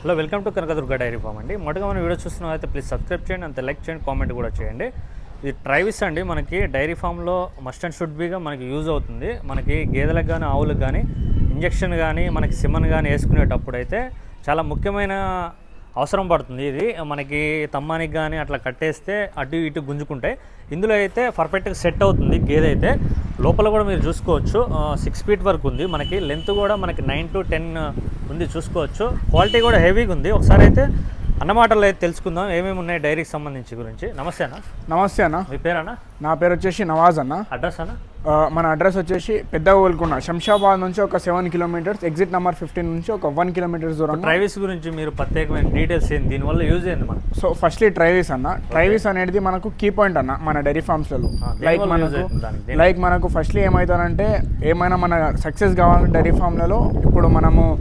Hello welcome to Kanakadurga dairy farm అండి. మొదటగా మనం వీడియో చూస్తున్న అయితే ప్లీజ్ సబ్స్క్రైబ్ చేయండి అంత లైక్ చేయండి కామెంట్ కూడా చేయండి. ఇది ట్రైవిస్ అండి. మనకి డైరీ ఫామ్లో మస్ట్ అండ్ షుడ్ బీగా మనకి యూజ్ అవుతుంది. మనకి గేదెలకు కానీ ఆవులకు కానీ ఇంజక్షన్ కానీ మనకి సిమన్ కానీ వేసుకునేటప్పుడు అయితే చాలా ముఖ్యమైన అవసరం పడుతుంది. ఇది మనకి తమ్మానికి కానీ అట్లా కట్టేస్తే అటు ఇటు గుంజుకుంటాయి. ఇందులో అయితే పర్ఫెక్ట్గా సెట్ అవుతుంది గేదె అయితే. లోపల కూడా మీరు చూసుకోవచ్చు. సిక్స్ ఫీట్ వరకు ఉంది. మనకి లెంత్ కూడా మనకి నైన్ టు టెన్ ఉంది చూసుకోవచ్చు. క్వాలిటీ కూడా హెవీగా ఉంది. ఒకసారి అయితే అన్నమాటలు అయితే తెలుసుకుందాం. ఏమేమి ఉన్నాయి డైరీకి సంబంధించి గురించి? నమస్తే అన్న. నమస్తే అన్న. మీ పేరన్నా? నా పేరు వచ్చేసి నవాజ్ అన్న. అడ్రస్ అన్న? మన అడ్రస్ వచ్చేసి పెద్ద ఊరుకున్న శంషాబాద్ నుంచి ఒక seven kilometres exit number fifteen నుంచి ఒక వన్ కిలోమీటర్స్ దూరం ట్రైవిస్ గురించి మీరు ప్రత్యేకమైన డీటెయిల్స్ ఏంది దీనివల్ల యూజ్ అయింది మనకు? సో ఫస్ట్లీ ట్రైవిస్ అన్న. ట్రైవిస్ అనేది మనకు కీ పాయింట్ అన్న మన డైరీ ఫార్మ్స్లలో లైక్ మనకు? దేని- లైక్ మనకు ఫస్ట్లీ ఏమవుతారంటే ఏమైనా మన సక్సెస్ కావాలంటే డైరీ ఫామ్లలో ఇప్పుడు మనము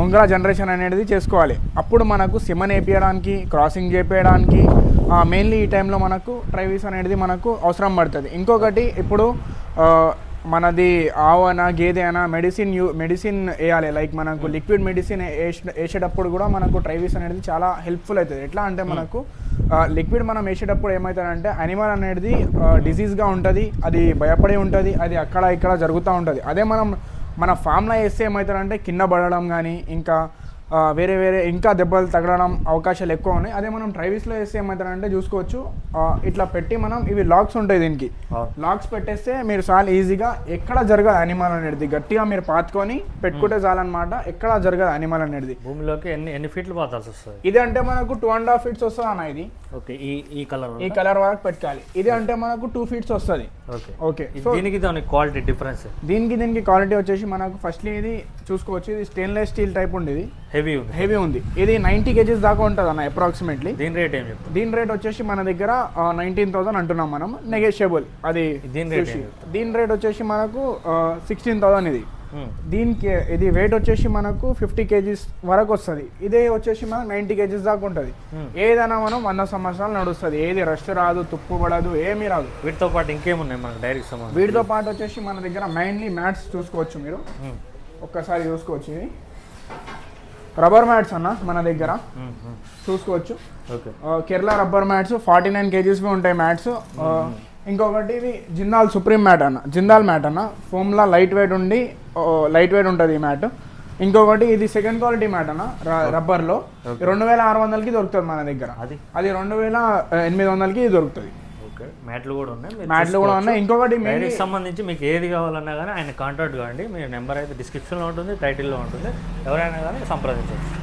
ఆ, ముంగళ జనరేషన్ అనేది చేసుకోవాలి. అప్పుడు మనకు సిమన్ వేపించడానికి క్రాసింగ్ చేపించడానికి మెయిన్లీ ఈ టైంలో మనకు ట్రైవిస్ అనేది మనకు అవసరం పడుతుంది. ఇంకొకటి ఇప్పుడు మనది ఆవు అయినా గేదె అయినా మెడిసిన్ యూ మెడిసిన్ వేయాలి. లైక్ మనకు లిక్విడ్ మెడిసిన్ వేసేటప్పుడు కూడా మనకు ట్రైవిస్ అనేది చాలా హెల్ప్ఫుల్ అవుతుంది. ఎట్లా అంటే మనకు లిక్విడ్ మనం వేసేటప్పుడు ఏమవుతుందంటే అనిమల్ అనేది డిసీజ్గా ఉంటుంది. అది భయపడి ఉంటుంది. అది అక్కడ ఇక్కడ జరుగుతూ ఉంటుంది. అదే మనం మన ఫామ్లో వేస్తే ఏమవుతారంటే కింద పడడం కానీ ఇంకా వేరే వేరే ఇంకా దెబ్బలు తగలడం అవకాశాలు ఎక్కువ ఉన్నాయి. అదే మనం ట్రైవిస్లో వేస్తే ఏమవుతారంటే చూసుకోవచ్చు. ఇట్లా పెట్టి మనం ఇవి లాక్స్ ఉంటాయి దీనికి. లాక్స్ పెట్టేస్తే మీరు చాలా ఈజీగా ఎక్కడ జరగదు అనిమల్ అనేది. గట్టిగా మీరు పాతుకొని పెట్టుకుంటే చాలన్నమాట. ఎక్కడ జరగదు అనిమల్ అనేది. భూమిలోకి ఎన్ని ఎన్ని ఫీట్లు పాతాల్సి వస్తుంది? ఇది అంటే మనకు టూ అండ్ హాఫ్ ఫీట్స్ వస్తుంది అన్న ఇది. ఓకే ఈ ఈ కలర్ ఈ కలర్ వరకు పెట్టుకోవాలి ఇది అంటే మనకు టూ ఫీట్స్ వస్తుంది. ఓకే. దీనికి దానికి క్వాలిటీ డిఫరెన్స్ దీనికి దీనికి క్వాలిటీ వచ్చేసి మనకు ఫస్ట్లీ ఇది చూసుకోవచ్చు. ఇది స్టెయిన్లెస్ స్టీల్ టైప్ ఉండేది. హెవీ ఉంది. హెవీ ఉంది. ఇది నైంటీ కేజీస్ దాకా ఉంటుంది అన్న అప్రాక్సిమేట్లీ దీని రేట్ ఏం చెప్తారు దీని రేట్ వచ్చేసి మన దగ్గర నైన్టీన్ థౌసండ్ అంటున్నాం మనం. నెగోషియబుల్ అది దీని రేట్ దీని రేట్ వచ్చేసి మనకు సిక్స్టీన్ థౌసండ్ ఇది. Hmm. దీనికి ఇది వెయిట్ వచ్చేసి మనకు ఫిఫ్టీ కేజీస్ వరకు వస్తుంది. ఇదే వచ్చేసి మనకు నైంటీ కేజీస్ దాకా ఉంటుంది. Hmm. ఏదైనా మనం వంద సంవత్సరాలు నడుస్తుంది. ఏది రష్ రాదు తుప్పు పడదు ఏమీ రాదు. వీటితో పాటు ఇంకేమున్నాయి మనకు డైరీకి సంబంధించి వీటితో పాటు వచ్చేసి మన దగ్గర మెయిన్లీ మ్యాట్స్ చూసుకోవచ్చు మీరు. మ్మ్. ఒక్కసారి చూసుకోవచ్చు ఇది. రబ్బర్ మ్యాట్స్ అన్న మన దగ్గర. చూసుకోవచ్చు. Kerala rubber mats forty nine కేజీస్వి ఉంటాయి మ్యాట్స్ ఇంకొకటి ఇది జిందాల్ సుప్రీం మ్యాట్ అన్న. జిందాల్ మ్యాట్ అన్న. ఫోమ్లా లైట్ వెయిట్ ఉండి లైట్ వెయిట్ ఉంటుంది ఈ మ్యాట్ ఇంకొకటి ఇది సెకండ్ క్వాలిటీ మ్యాట్ అన్న రబ్బర్లో రెండు వేల ఆరు వందలకి దొరుకుతుంది మన దగ్గర. అది? అది రెండు వేల ఎనిమిది వందలకి దొరుకుతుంది. ఓకే. మ్యాట్లు కూడా ఉన్నాయి. మ్యాట్లు కూడా ఉన్నాయి. ఇంకొకటి డైరీకి సంబంధించి మీకు ఏది కావాలన్నా కానీ ఆయన కాంటాక్ట్ కావండి మీ నెంబర్ అయితే డిస్క్రిప్షన్లో ఉంటుంది టైటిల్లో ఉంటుంది. ఎవరైనా కానీ సంప్రదించవచ్చు.